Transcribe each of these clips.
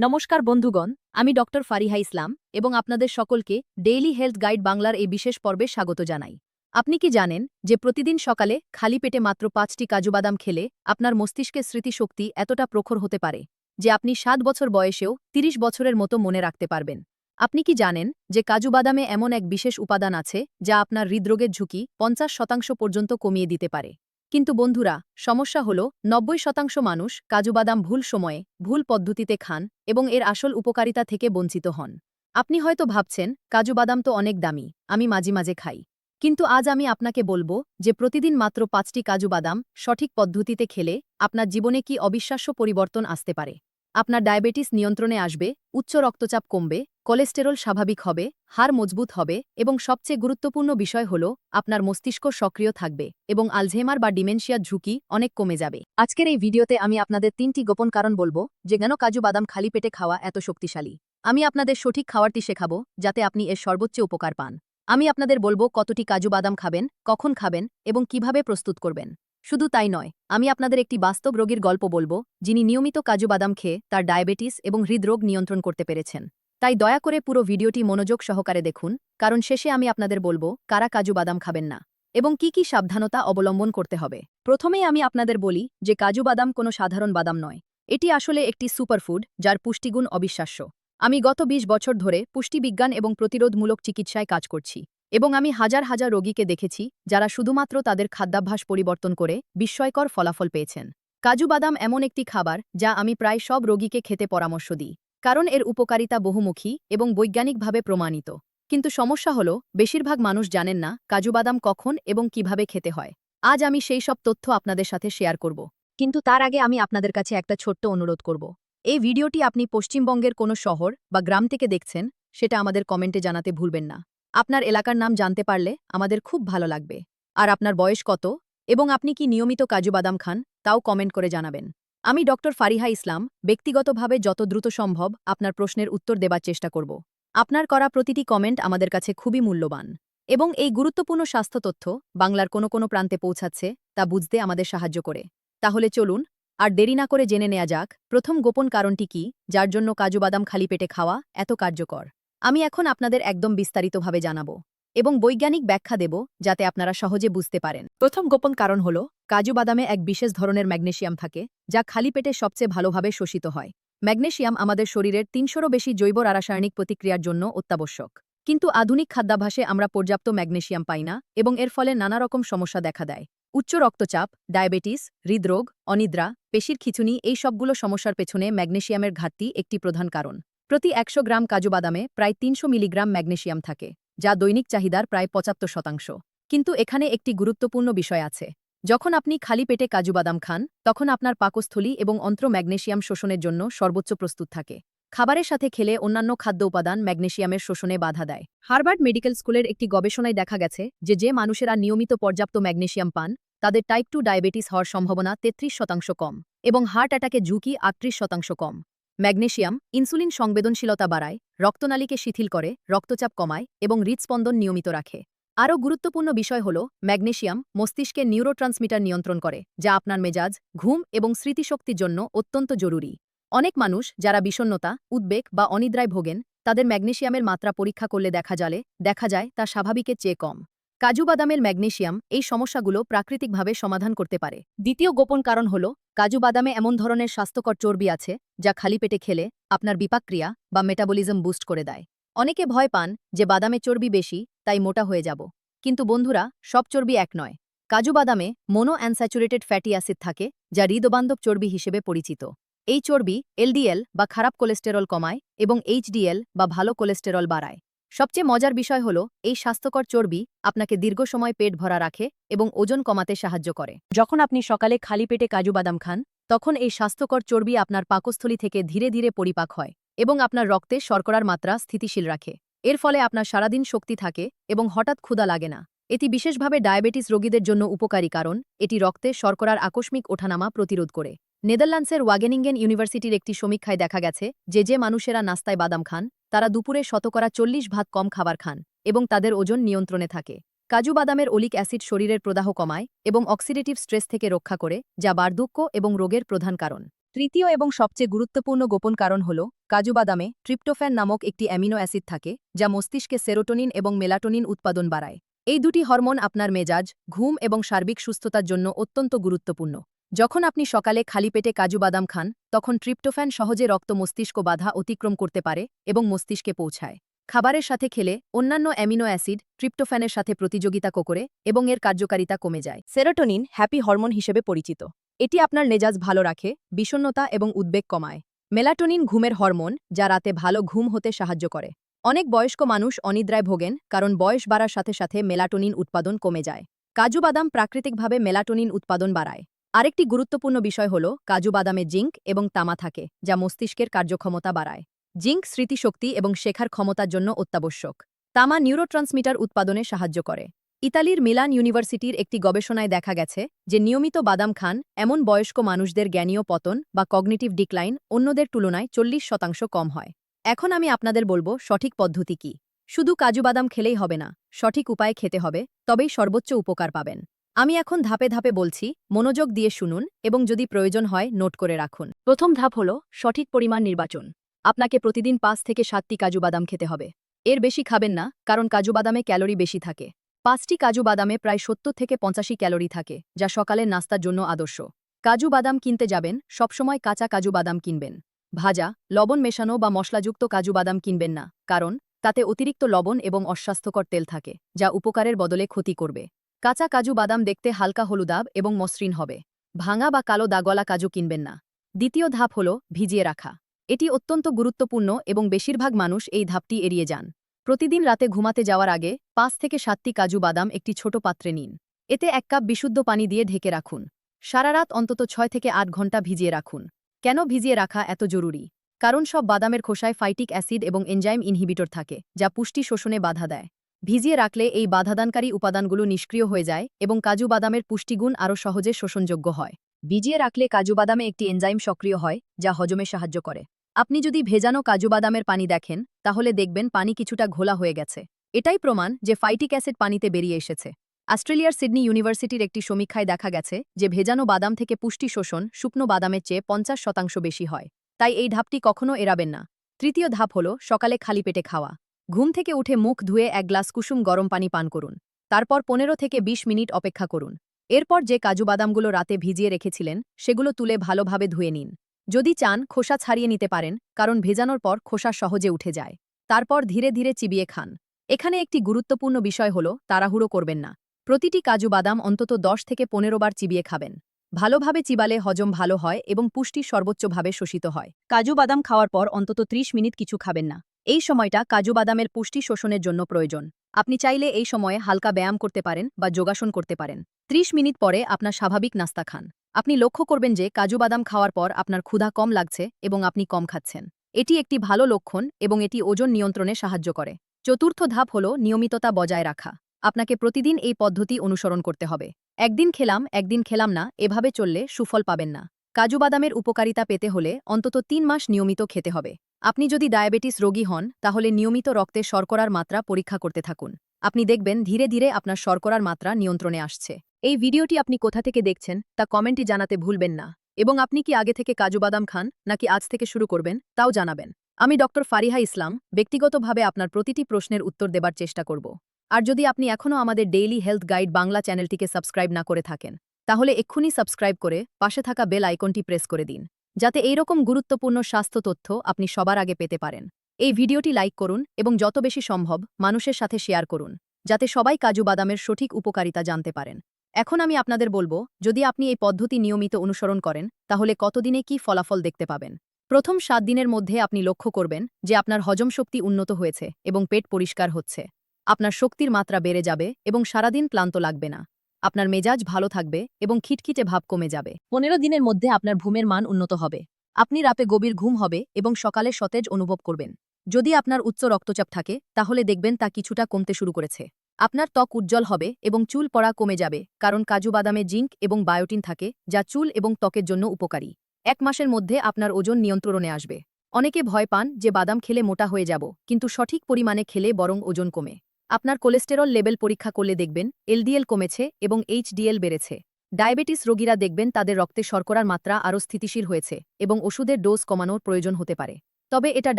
নমস্কার বন্ধুগণ, আমি ডক্টর ফারিহা ইসলাম এবং আপনাদের সকলকে ডেইলি হেলথ গাইড বাংলার এই বিশেষ পর্বে স্বাগত জানাই। আপনি কি জানেন যে প্রতিদিন সকালে খালি পেটে মাত্র পাঁচটি কাজুবাদাম খেলে আপনার মস্তিষ্কের স্মৃতিশক্তি এতটা প্রখর হতে পারে যে আপনি সাত বছর বয়সেও ৩০ বছরের মতো মনে রাখতে পারবেন। আপনি কি জানেন যে কাজুবাদামে এমন এক বিশেষ উপাদান আছে যা আপনার হৃদরোগের ঝুঁকি পঞ্চাশ শতাংশ পর্যন্ত কমিয়ে দিতে পারে? কিন্তু বন্ধুরা, সমস্যা হল, নব্বই শতাংশ মানুষ কাজুবাদাম ভুল সময়ে, ভুল পদ্ধতিতে খান এবং এর আসল উপকারিতা থেকে বঞ্চিত হন। আপনি হয়তো ভাবছেন কাজুবাদাম তো অনেক দামি, আমি মাঝে মাঝে খাই। কিন্তু আজ আমি আপনাকে বলব যে প্রতিদিন মাত্র পাঁচটি কাজুবাদাম সঠিক পদ্ধতিতে খেলে আপনার জীবনে কি অবিশ্বাস্য পরিবর্তন আসতে পারে। আপনার ডায়াবেটিস নিয়ন্ত্রণে আসবে, উচ্চ রক্তচাপ কমবে, কোলেস্টেরল স্বাভাবিক হবে, হাড় মজবুত হবে এবং সবচেয়ে গুরুত্বপূর্ণ বিষয় হল, আপনার মস্তিষ্ক সক্রিয় থাকবে এবং আলঝেমার বা ডিমেনশিয়ার ঝুঁকি অনেক কমে যাবে। আজকের এই ভিডিওতে আমি আপনাদের তিনটি গোপন কারণ বলব, যে কেন কাজু বাদাম খালি পেটে খাওয়া এত শক্তিশালী। আমি আপনাদের সঠিক খাওয়ারটি শেখাবো, যাতে আপনি এর সর্বোচ্চ উপকার পান। আমি আপনাদের বলব কতটি কাজু বাদাম খাবেন, কখন খাবেন এবং কীভাবে প্রস্তুত করবেন। শুধু তাই নয়, আমি আপনাদের একটি বাস্তব রোগীর গল্প বলব, যিনি নিয়মিত কাজু বাদাম খেয়ে তার ডায়াবেটিস এবং হৃদরোগ নিয়ন্ত্রণ করতে পেরেছেন। তাই দয়া করে পুরো ভিডিওটি মনোযোগ সহকারে দেখুন, কারণ শেষে আমি আপনাদের বলব, কারা কাজু বাদাম খাবেন না এবং কি কি সাবধানতা অবলম্বন করতে হবে। প্রথমেই আমি আপনাদের বলি যে কাজু বাদাম কোনো সাধারণ বাদাম নয়, এটি আসলে একটি সুপারফুড, যার পুষ্টিগুণ অবিশ্বাস্য। আমি গত ২০ বছর ধরে পুষ্টিবিজ্ঞান এবং প্রতিরোধমূলক চিকিৎসায় কাজ করছি। এবং আমি হাজার হাজার রোগীকে দেখেছি, যারা শুধুমাত্র তাদের খাদ্যাভ্যাস পরিবর্তন করে বিস্ময়কর ফলাফল পেয়েছেন। কাজু বাদাম এমন একটি খাবার, যা আমি প্রায় সব রোগীকে খেতে পরামর্শ দিই, কারণ এর উপকারিতা বহুমুখী এবং বৈজ্ঞানিকভাবে প্রমাণিত। কিন্তু সমস্যা হল, বেশিরভাগ মানুষ জানেন না কাজু বাদাম কখন এবং কীভাবে খেতে হয়। আজ আমি সেই সব তথ্য আপনাদের সাথে শেয়ার করব। কিন্তু তার আগে আমি আপনাদের কাছে একটা ছোট্ট অনুরোধ করব। এই ভিডিওটি আপনি পশ্চিমবঙ্গের কোনো শহর বা গ্রাম থেকে দেখছেন, সেটা আমাদের কমেন্টে জানাতে ভুলবেন না। আপনার এলাকার নাম জানতে পারলে আমাদের খুব ভালো লাগবে। আর আপনার বয়স কত? এবং আপনি কি নিয়মিত কাজু বাদাম খান? তাও কমেন্ট করে জানাবেন। আমি ডক্টর ফারিহা ইসলাম, ব্যক্তিগতভাবে যত দ্রুত সম্ভব আপনার প্রশ্নের উত্তর দেবার চেষ্টা করব। আপনার করা প্রতিটি কমেন্ট আমাদের কাছে খুবই মূল্যবান। এবং এই গুরুত্বপূর্ণ স্বাস্থ্য তথ্য বাংলার কোনো কোনো প্রান্তে পৌঁছাচ্ছে, তা বুঝতে আমাদের সাহায্য করে। তাহলে চলুন, আর দেরি না করে জেনে নেওয়া যাক, প্রথম গোপন কারণটি কি, যার জন্য কাজু বাদাম খালি পেটে খাওয়া এত কার্যকর? আমি এখন আপনাদের একদম বিস্তারিতভাবে জানাব এবং বৈজ্ঞানিক ব্যাখ্যা দেব যাতে আপনারা সহজে বুঝতে পারেন। প্রথম গোপন কারণ হল, কাজু বাদামে এক বিশেষ ধরনের ম্যাগনেশিয়াম থাকে, যা খালি পেটে সবচেয়ে ভালোভাবে শোষিত হয়। ম্যাগনেশিয়াম আমাদের শরীরের তিনশোরও বেশি জৈব রাসায়নিক প্রতিক্রিয়ার জন্য অত্যাবশ্যক। কিন্তু আধুনিক খাদ্যাভাসে আমরা পর্যাপ্ত ম্যাগনেশিয়াম পাই না এবং এর ফলে নানা রকম সমস্যা দেখা দেয়। উচ্চ রক্তচাপ, ডায়াবেটিস, হৃদরোগ, অনিদ্রা, পেশির খিচুনি এই সবগুলো সমস্যার পেছনে ম্যাগনেশিয়ামের ঘাটতি একটি প্রধান কারণ। প্রতি একশো গ্রাম কাজু বাদামে প্রায় তিনশো মিলিগ্রাম ম্যাগনেশিয়াম থাকে, যা দৈনিক চাহিদার প্রায় পঁচাত্তর শতাংশ। কিন্তু এখানে একটি গুরুত্বপূর্ণ বিষয় আছে। যখন আপনি খালি পেটে কাজু বাদাম খান, তখন আপনার পাকস্থলী এবং অন্ত্র ম্যাগনেশিয়াম শোষণের জন্য সর্বোচ্চ প্রস্তুত থাকে। খাবারের সাথে খেলে অন্যান্য খাদ্য উপাদান ম্যাগনেশিয়ামের শোষণে বাধা দেয়। হার্ভার্ড মেডিকেল স্কুলের একটি গবেষণায় দেখা গেছে যে যে মানুষেরা নিয়মিত পর্যাপ্ত ম্যাগনেশিয়াম পান, তাদের টাইপ টু ডায়াবেটিস হওয়ার সম্ভাবনা তেত্রিশ শতাংশ কম এবং হার্ট অ্যাটাকে ঝুঁকি আটত্রিশ শতাংশ কম। ম্যাগনেশিয়াম, ইনসুলিন সংবেদনশীলতা বাড়ায়, রক্তনালীকে শিথিল করে, রক্তচাপ কমায় এবং হৃদস্পন্দন নিয়মিত রাখে। আরও গুরুত্বপূর্ণ বিষয় হল, ম্যাগনেশিয়াম মস্তিষ্কে নিউরোট্রান্সমিটার নিয়ন্ত্রণ করে, যা আপনার মেজাজ, ঘুম এবং স্মৃতিশক্তির জন্য অত্যন্ত জরুরি। অনেক মানুষ যারা বিষণ্নতা উদ্বেগ বা অনিদ্রায় ভোগেন, তাদের ম্যাগনেশিয়ামের মাত্রা পরীক্ষা করলে দেখা যালে দেখা যায় তা স্বাভাবিকের চেয়ে কম। কাজু বাদামের ম্যাগনেশিয়াম এই সমস্যাগুলো প্রাকৃতিকভাবে সমাধান করতে পারে। দ্বিতীয় গোপন কারণ হল কাজু বাদামে এমন ধরনের স্বাস্থ্যকর চর্বি আছে, যা খালি পেটে খেলে আপনার বিপাক্রিয়া বা মেটাবলিজম বুস্ট করে দেয়। অনেকে ভয় পান যে বাদামে চর্বি বেশি, তাই মোটা হয়ে যাব। কিন্তু বন্ধুরা, সব চর্বি এক নয়। কাজু বাদামে মোনো অ্যানস্যাচুরেটেড ফ্যাটি অ্যাসিড থাকে, যা হৃদবান্ধব চর্বি হিসেবে পরিচিত। এই চর্বি এলডিএল বা খারাপ কোলেস্টেরল কমায় এবং এইচডিএল বা ভালো কোলেস্টেরল বাড়ায়। সবচেয়ে মজার বিষয় হল, এই স্বাস্থ্যকর চর্বি আপনাকে দীর্ঘ সময় পেট ভরা রাখে এবং ওজন কমাতে সাহায্য করে। যখন আপনি সকালে খালি পেটে কাজু বাদাম খান, তখন এই স্বাস্থ্যকর চর্বি আপনার পাকস্থলী থেকে ধীরে ধীরে পরিপাক হয় এবং আপনার রক্তে শর্করার মাত্রা স্থিতিশীল রাখে। এর ফলে আপনার সারাদিন শক্তি থাকে এবং হঠাৎ ক্ষুধা লাগে না। এটি বিশেষভাবে ডায়াবেটিস রোগীদের জন্য উপকারী কারণ, এটি রক্তে শর্করার আকস্মিক ওঠানামা প্রতিরোধ করে। নেদারল্যান্ডসের ওয়াগেনিংগেন ইউনিভার্সিটির একটি সমীক্ষায় দেখা গেছে যে যে মানুষেরা নাস্তায় বাদাম খান, তারা দুপুরে শতকরা চল্লিশ ভাগ কম খাবার খান এবং তাদের ওজন নিয়ন্ত্রণে থাকে। কাজু বাদামের অলিক অ্যাসিড শরীরের প্রদাহ কমায় এবং অক্সিডেটিভ স্ট্রেস থেকে রক্ষা করে, যা বার্ধক্য এবং রোগের প্রধান কারণ। তৃতীয় এবং সবচেয়ে গুরুত্বপূর্ণ গোপন কারণ হল, কাজু বাদামে ট্রিপ্টোফ্যান নামক একটি অ্যামিনো অ্যাসিড থাকে, যা মস্তিষ্কে সেরোটোনিন এবং মেলাটোনিন উৎপাদন বাড়ায়। এই দুটি হরমোন আপনার মেজাজ, ঘুম এবং সার্বিক সুস্থতার জন্য অত্যন্ত গুরুত্বপূর্ণ। যখন আপনি সকালে খালি পেটে কাজু বাদাম খান, তখন ট্রিপ্টোফ্যান সহজে রক্ত মস্তিষ্ক বাধা অতিক্রম করতে পারে এবং মস্তিষ্কে পৌঁছায়। খাবারের সাথে খেলে অন্যান্য অ্যামিনো অ্যাসিড ট্রিপ্টোফ্যানের সাথে প্রতিযোগিতা করে এবং এর কার্যকারিতা কমে যায়। সেরোটোনিন হ্যাপি হরমোন হিসেবে পরিচিত। এটি আপনার মেজাজ ভালো রাখে, বিষণ্ণতা এবং উদ্বেগ কমায়। মেলাটোনিন ঘুমের হরমোন, যা রাতে ভালো ঘুম হতে সাহায্য করে। অনেক বয়স্ক মানুষ অনিদ্রায় ভোগেন, কারণ বয়স বাড়ার সাথে সাথে মেলাটোনিন উৎপাদন কমে যায়। কাজু বাদাম প্রাকৃতিকভাবে মেলাটোনিন উৎপাদন বাড়ায়। আরেকটি গুরুত্বপূর্ণ বিষয় হল কাজু বাদামে জিঙ্ক এবং তামা থাকে, যা মস্তিষ্কের কার্যক্ষমতা বাড়ায়। জিঙ্ক স্মৃতিশক্তি এবং শেখার ক্ষমতার জন্য অত্যাবশ্যক। তামা নিউরোট্রান্সমিটার উৎপাদনে সাহায্য করে। ইতালির মিলান ইউনিভার্সিটির একটি গবেষণায় দেখা গেছে যে নিয়মিত বাদাম খান এমন বয়স্ক মানুষদের জ্ঞানীয় পতন বা কগনিটিভ ডিক্লাইন অন্যদের তুলনায় চল্লিশ শতাংশ কম হয়। এখন আমি আপনাদের বলব সঠিক পদ্ধতি কি। শুধু কাজু বাদাম খেলেই হবে না, সঠিক উপায়ে খেতে হবে, তবেই সর্বোচ্চ উপকার পাবেন। আমি এখন ধাপে ধাপে বলছি, মনোযোগ দিয়ে শুনুন এবং যদি প্রয়োজন হয় নোট করে রাখুন। প্রথম ধাপ হল সঠিক পরিমাণ নির্বাচন। আপনাকে প্রতিদিন পাঁচ থেকে সাতটি কাজু বাদাম খেতে হবে। এর বেশি খাবেন না, কারণ কাজু বাদামে ক্যালোরি বেশি থাকে। পাঁচটি কাজু বাদামে প্রায় সত্তর থেকে পঁচাশি ক্যালোরি থাকে, যা সকালের নাস্তার জন্য আদর্শ। কাজু বাদাম কিনতে যাবেন, সবসময় কাঁচা কাজু বাদাম কিনবেন। ভাজা, লবণ মেশানো বা মশলাযুক্ত কাজু বাদাম কিনবেন না, কারণ তাতে অতিরিক্ত লবণ এবং অস্বাস্থ্যকর তেল থাকে, যা উপকারের বদলে ক্ষতি করবে। কাঁচা কাজু বাদাম দেখতে হালকা হলুদাব এবং মসৃণ হবে। ভাঙা বা কালো দাগলা কাজু কিনবেন না। দ্বিতীয় ধাপ হল ভিজিয়ে রাখা। এটি অত্যন্ত গুরুত্বপূর্ণ এবং বেশিরভাগ মানুষ এই ধাপটি এড়িয়ে যান। প্রতিদিন রাতে ঘুমাতে যাওয়ার আগে পাঁচ থেকে সাতটি কাজু বাদাম একটি ছোট পাত্রে নিন। এতে এক কাপ বিশুদ্ধ পানি দিয়ে ঢেকে রাখুন। সারা রাত অন্তত ছয় থেকে আট ঘণ্টা ভিজিয়ে রাখুন। কেন ভিজিয়ে রাখা এত জরুরি? কারণ সব বাদামের খোসায় ফাইটিক অ্যাসিড এবং এনজাইম ইনহিবিটর থাকে, যা পুষ্টি শোষণে বাধা দেয়। ভিজিয়ে রাখলে এই বাধাদানকারী উপাদানগুলো নিষ্ক্রিয় হয়ে যায় এবং কাজু বাদামের পুষ্টিগুণ আরও সহজে শোষণযোগ্য হয়। ভিজিয়ে রাখলে কাজু বাদামে একটি এনজাইম সক্রিয় হয়, যা হজমে সাহায্য করে। আপনি যদি ভেজানো কাজু বাদামের পানি দেখেন, তাহলে দেখবেন পানি কিছুটা ঘোলা হয়ে গেছে। এটাই প্রমাণ যে ফাইটিক অ্যাসিড পানিতে বেরিয়ে এসেছে। অস্ট্রেলিয়ার সিডনি ইউনিভার্সিটির একটি সমীক্ষায় দেখা গেছে যে ভেজানো বাদাম থেকে পুষ্টি শোষণ শুকনো বাদামের চেয়ে পঞ্চাশ শতাংশ বেশি হয়। তাই এই ধাপটি কখনও এড়াবেন না। তৃতীয় ধাপ হল সকালে খালি পেটে খাওয়া। ঘুম থেকে উঠে মুখ ধুয়ে এক গ্লাস কুসুম গরম পানি পান করুন। তারপর পনেরো থেকে ২০ মিনিট অপেক্ষা করুন। এরপর যে কাজু বাদামগুলো রাতে ভিজিয়ে রেখেছিলেন, সেগুলো তুলে ভালোভাবে ধুয়ে নিন। যদি চান, খোসা ছাড়িয়ে নিতে পারেন, কারণ ভেজানোর পর খোসা সহজে উঠে যায়। তারপর ধীরে ধীরে চিবিয়ে খান। এখানে একটি গুরুত্বপূর্ণ বিষয় হল, তাড়াহুড়ো করবেন না। প্রতিটি কাজু বাদাম অন্তত দশ থেকে পনেরো বার চিবিয়ে খাবেন। ভালোভাবে চিবালে হজম ভালো হয় এবং পুষ্টি সর্বোচ্চভাবে শোষিত হয়। কাজু বাদাম খাওয়ার পর অন্তত ৩০ মিনিট কিছু খাবেন না। এই সময়টা কাজু বাদামের পুষ্টি শোষণের জন্য প্রয়োজন। আপনি চাইলে এই সময়ে হালকা ব্যায়াম করতে পারেন বা যোগাসন করতে পারেন। ৩০ মিনিট পরে আপনার স্বাভাবিক নাস্তা খান। আপনি লক্ষ্য করবেন যে কাজু বাদাম খাওয়ার পর আপনার ক্ষুধা কম লাগছে এবং আপনি কম খাচ্ছেন। এটি একটি ভালো লক্ষণ এবং এটি ওজন নিয়ন্ত্রণে সাহায্য করে। চতুর্থ ধাপ হল নিয়মিততা বজায় রাখা। আপনাকে প্রতিদিন এই পদ্ধতি অনুসরণ করতে হবে। একদিন খেলাম একদিন খেলাম না, এভাবে চললে সুফল পাবেন না। কাজু বাদামের উপকারিতা পেতে হলে অন্তত তিন মাস নিয়মিত খেতে হবে। আপনি যদি ডায়াবেটিস রোগী হন, তাহলে নিয়মিত রক্তে শর্করার মাত্রা পরীক্ষা করতে থাকুন। আপনি দেখবেন ধীরে ধীরে আপনার শর্করার মাত্রা নিয়ন্ত্রণে আসছে। এই ভিডিওটি আপনি কোথা থেকে দেখছেন, তা কমেন্টে জানাতে ভুলবেন না। এবং আপনি কি আগে থেকে কাজু বাদাম খান, নাকি আজ থেকে শুরু করবেন, তাও জানাবেন। আমি ডক্টর ফারিহা ইসলাম, ব্যক্তিগতভাবে আপনার প্রতিটি প্রশ্নের উত্তর দেবার চেষ্টা করব। আর যদি আপনি এখনও আমাদের ডেইলি হেলথ গাইড বাংলা চ্যানেলটিকে সাবস্ক্রাইব না করে থাকেন, তাহলে এক্ষুনি সাবস্ক্রাইব করে পাশে থাকা বেল আইকনটি প্রেস করে দিন। যাতে এইরকম গুরুত্বপূর্ণ স্বাস্থ্য তথ্য আপনি সবার আগে পেতে পারেন। এই ভিডিওটি লাইক করুন এবং যত বেশি সম্ভব মানুষের সাথে শেয়ার করুন, যাতে সবাই কাজু বাদামের সঠিক উপকারিতা জানতে পারেন। এখন আমি আপনাদের বলব, যদি আপনি এই পদ্ধতি নিয়মিত অনুসরণ করেন, তাহলে কতদিনে কি ফলাফল দেখতে পাবেন? প্রথম সাত দিনের মধ্যে আপনি লক্ষ্য করবেন যে আপনার হজম শক্তি উন্নত হয়েছে এবং পেট পরিষ্কার হচ্ছে। আপনার শক্তির মাত্রা বেড়ে যাবে এবং সারাদিন ক্লান্ত লাগবে না। আপনার মেজাজ ভালো থাকবে এবং খিটখিটে ভাব কমে যাবে। পনেরো দিনের মধ্যে আপনার ঘুমের মান উন্নত হবে। আপনি রাতে গভীর ঘুম হবে এবং সকালে সতেজ অনুভব করবেন। যদি আপনার উচ্চ রক্তচাপ থাকে, তাহলে দেখবেন তা কিছুটা কমতে শুরু করেছে। আপনার ত্বক উজ্জ্বল হবে এবং চুল পড়া কমে যাবে, কারণ কাজু বাদামে জিঙ্ক এবং বায়োটিন থাকে, যা চুল এবং ত্বকের জন্য উপকারী। এক মাসের মধ্যে আপনার ওজন নিয়ন্ত্রণে আসবে। অনেকে ভয় পান যে বাদাম খেলে মোটা হয়ে যাব, কিন্তু সঠিক পরিমাণে খেলে বরং ওজন কমে। আপনার কোলেস্টেরল লেভেল পরীক্ষা করলে দেখবেন এলডিএল কমেছে এবং এইচডিএল বেড়েছে। ডায়াবেটিস রোগীরা দেখবেন তাদের রক্তে শর্করার মাত্রা আরও স্থিতিশীল হয়েছে এবং ওষুধের ডোজ কমানোর প্রয়োজন হতে পারে। তবে এটা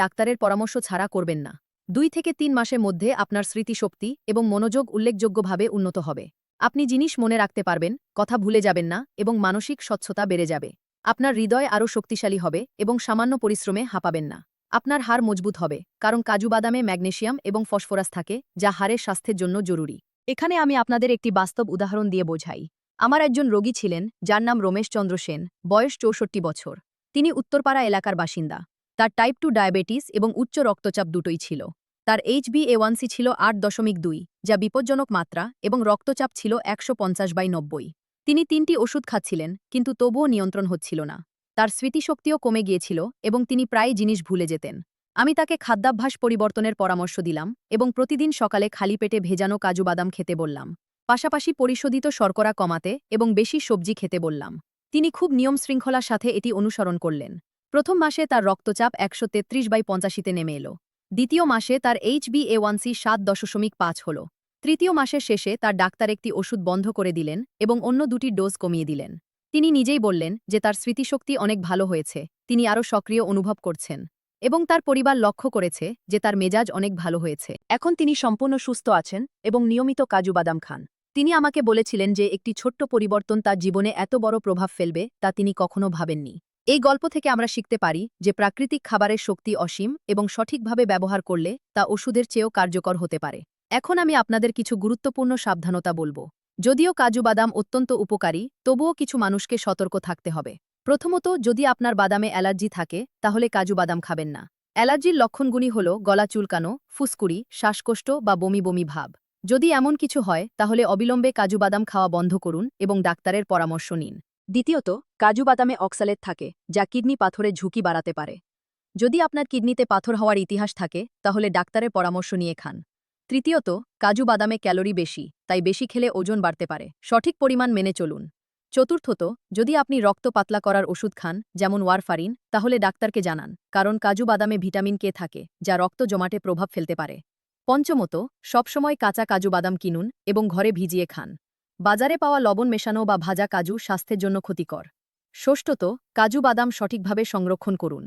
ডাক্তারের পরামর্শ ছাড়া করবেন না। দুই থেকে তিন মাসের মধ্যে আপনার স্মৃতিশক্তি এবং মনোযোগ উল্লেখযোগ্যভাবে উন্নত হবে। আপনি জিনিস মনে রাখতে পারবেন, কথা ভুলে যাবেন না এবং মানসিক স্বচ্ছতা বেড়ে যাবে। আপনার হৃদয় আরও শক্তিশালী হবে এবং সামান্য পরিশ্রমে হাঁপাবেন না। আপনার হাড় মজবুত হবে, কারণ কাজু বাদামে ম্যাগনেশিয়াম এবং ফসফরাস থাকে, যা হাড়ের স্বাস্থ্যের জন্য জরুরি। এখানে আমি আপনাদের একটি বাস্তব উদাহরণ দিয়ে বোঝাই। আমার একজন রোগী ছিলেন, যার নাম রমেশ চন্দ্র সেন, বয়স চৌষট্টি বছর। তিনি উত্তরপাড়া এলাকার বাসিন্দা। তার টাইপ টু ডায়াবেটিস এবং উচ্চ রক্তচাপ দুটোই ছিল। তার এইচবি এওয়ানসি ছিল আট দশমিক দুই, যা বিপজ্জনক মাত্রা এবং রক্তচাপ ছিল একশো পঞ্চাশ বাই নব্বই। তিনি তিনটি ওষুধ খাচ্ছিলেন, কিন্তু তবুও নিয়ন্ত্রণ হচ্ছিল না। তার স্মৃতিশক্তিও কমে গিয়েছিল এবং তিনি প্রায় জিনিস ভুলে যেতেন। আমি তাকে খাদ্যাভ্যাস পরিবর্তনের পরামর্শ দিলাম এবং প্রতিদিন সকালে খালি পেটে ভেজানো কাজু বাদাম খেতে বললাম। পাশাপাশি পরিশোধিত শর্করা কমাতে এবং বেশি সবজি খেতে বললাম। তিনি খুব নিয়ম শৃঙ্খলার সাথে এটি অনুসরণ করলেন। প্রথম মাসে তার রক্তচাপ একশো তেত্রিশ বাই পঞ্চাশিতে নেমে এলো। দ্বিতীয় মাসে তার এইচবি এ ওয়ানসি সাত দশমিক পাঁচ হল। তৃতীয় মাসের শেষে তার ডাক্তার একটি ওষুধ বন্ধ করে দিলেন এবং অন্য দুটি ডোজ কমিয়ে দিলেন। তিনি নিজেই বললেন যে তার স্মৃতিশক্তি অনেক ভালো হয়েছে, তিনি আরও সক্রিয় অনুভব করছেন, এবং তার পরিবার লক্ষ্য করেছে যে তার মেজাজ অনেক ভালো হয়েছে। এখন তিনি সম্পূর্ণ সুস্থ আছেন এবং নিয়মিত কাজু বাদাম খান। তিনি আমাকে বলেছিলেন যে একটি ছোট্ট পরিবর্তন তার জীবনে এত বড় প্রভাব ফেলবে তা তিনি কখনো ভাবেননি। এই গল্প থেকে আমরা শিখতে পারি যে প্রাকৃতিক খাবারের শক্তি অসীম এবং সঠিকভাবে ব্যবহার করলে তা ওষুধের চেয়েও কার্যকর হতে পারে। এখন আমি আপনাদের কিছু গুরুত্বপূর্ণ সাবধানতা বলব। যদিও কাজু বাদাম অত্যন্ত উপকারী, তবুও কিছু মানুষকে সতর্ক থাকতে হবে। প্রথমত, যদি আপনার বাদামে অ্যালার্জি থাকে, তাহলে কাজু বাদাম খাবেন না। অ্যালার্জির লক্ষণগুলি হল গলা চুলকানো, ফুসকুড়ি, শ্বাসকষ্ট বা বমি বমি ভাব। যদি এমন কিছু হয়, তাহলে অবিলম্বে কাজু বাদাম খাওয়া বন্ধ করুন এবং ডাক্তারের পরামর্শ নিন। দ্বিতীয়ত, কাজু বাদামে অক্সালেট থাকে, যা কিডনি পাথরের ঝুঁকি বাড়াতে পারে। যদি আপনার কিডনিতে পাথর হওয়ার ইতিহাস থাকে, তাহলে ডাক্তারের পরামর্শ নিয়ে খান। তৃতীয়ত, কাজু বাদামে ক্যালোরি বেশি, তাই বেশি খেলে ওজন বাড়তে পারে। সঠিক পরিমাণ মেনে চলুন। চতুর্থত, যদি আপনি রক্ত পাতলা করার ওষুধ খান, যেমন ওয়ারফারিন, তাহলে ডাক্তারকে জানান, কারণ কাজু বাদামে ভিটামিন কে থাকে, যা রক্ত জমাটে প্রভাব ফেলতে পারে। পঞ্চমত, সবসময় কাঁচা কাজু বাদাম কিনুন এবং ঘরে ভিজিয়ে খান। বাজারে পাওয়া লবণ মেশানো বা ভাজা কাজু স্বাস্থ্যের জন্য ক্ষতিকর। ষষ্ঠত, কাজু বাদাম সঠিকভাবে সংরক্ষণ করুন।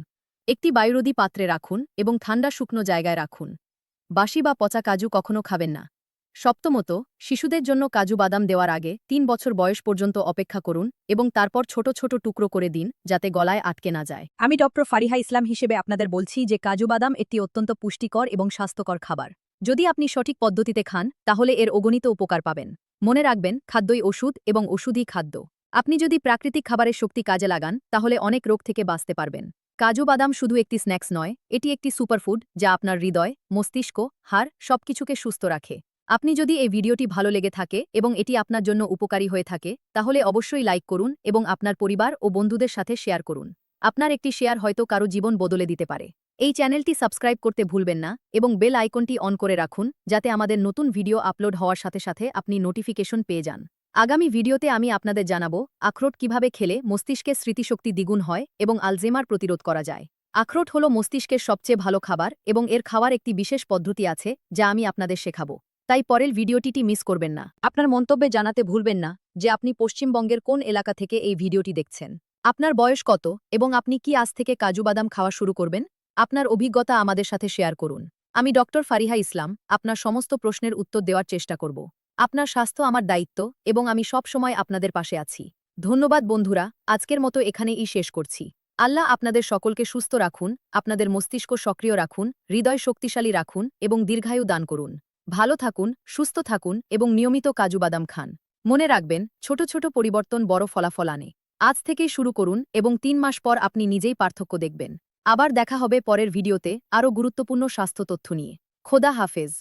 একটি বায়ুরোধী পাত্রে রাখুন এবং ঠান্ডা শুকনো জায়গায় রাখুন। বাসি বা পচা কাজু কখনো খাবেন না। সপ্তমত, শিশুদের জন্য কাজু বাদাম দেওয়ার আগে তিন বছর বয়স পর্যন্ত অপেক্ষা করুন এবং তারপর ছোট ছোট টুকরো করে দিন যাতে গলায় আটকে না যায়। আমি ডক্টর ফারিহা ইসলাম হিসেবে আপনাদের বলছি যে কাজু বাদাম একটি অত্যন্ত পুষ্টিকর এবং স্বাস্থ্যকর খাবার। যদি আপনি সঠিক পদ্ধতিতে খান, তাহলে এর অগণিত উপকার পাবেন। মনে রাখবেন, খাদ্যই ওষুধ এবং ওষুধই খাদ্য। আপনি যদি প্রাকৃতিক খাবারের শক্তি কাজে লাগান, তাহলে অনেক রোগ থেকে বাঁচতে পারবেন। কাজু বাদাম শুধু একটি স্ন্যাক্স নয়, এটি একটি সুপারফুড, যা আপনার হৃদয়, মস্তিষ্ক, হাড়, সবকিছুকে সুস্থ রাখে। আপনি যদি এই ভিডিওটি ভালো লেগে থাকে এবং এটি আপনার জন্য উপকারী হয়ে থাকে, তাহলে অবশ্যই লাইক করুন এবং আপনার পরিবার ও বন্ধুদের সাথে শেয়ার করুন। আপনার একটি শেয়ার হয়তো কারও জীবন বদলে দিতে পারে। এই চ্যানেলটি সাবস্ক্রাইব করতে ভুলবেন না এবং বেল আইকনটি অন করে রাখুন, যাতে আমাদের নতুন ভিডিও আপলোড হওয়ার সাথে সাথে আপনি নোটিফিকেশন পেয়ে যান। আগামী ভিডিওতে আমি আপনাদের জানাব, আখরোট কীভাবে খেলে মস্তিষ্কের স্মৃতিশক্তি দ্বিগুণ হয় এবং আলজেমার প্রতিরোধ করা যায়। আখরোট হল মস্তিষ্কের সবচেয়ে ভালো খাবার এবং এর খাওয়ার একটি বিশেষ পদ্ধতি আছে, যা আমি আপনাদের শেখাবো। তাই পরের ভিডিওটিটি মিস করবেন না। আপনার মন্তব্যে জানাতে ভুলবেন না যে আপনি পশ্চিমবঙ্গের কোন এলাকা থেকে এই ভিডিওটি দেখছেন। আপনার বয়স কত এবং আপনি কি আজ থেকে কাজু বাদাম খাওয়া শুরু করবেন? আপনার অভিজ্ঞতা আমাদের সাথে শেয়ার করুন। আমি ডক্টর ফারিহা ইসলাম, আপনার সমস্ত প্রশ্নের উত্তর দেওয়ার চেষ্টা করব। আপনার স্বাস্থ্য আমার দায়িত্ব এবং আমি সব সময় আপনাদের পাশে আছি। ধন্যবাদ বন্ধুরা, আজকের মতো এখানেই শেষ করছি। আল্লাহ আপনাদের সকলকে সুস্থ রাখুন, আপনাদের মস্তিষ্ক সক্রিয় রাখুন, হৃদয় শক্তিশালী রাখুন এবং দীর্ঘায়ু দান করুন। ভালো থাকুন, সুস্থ থাকুন এবং নিয়মিত কাজু বাদাম খান। মনে রাখবেন, ছোট ছোট পরিবর্তন বড় ফলাফল আনে। আজ থেকেই শুরু করুন এবং তিন মাস পর আপনি নিজেই পার্থক্য দেখবেন। আবার দেখা হবে পরের ভিডিওতে আরও গুরুত্বপূর্ণ স্বাস্থ্য তথ্য নিয়ে। খোদা হাফেজ।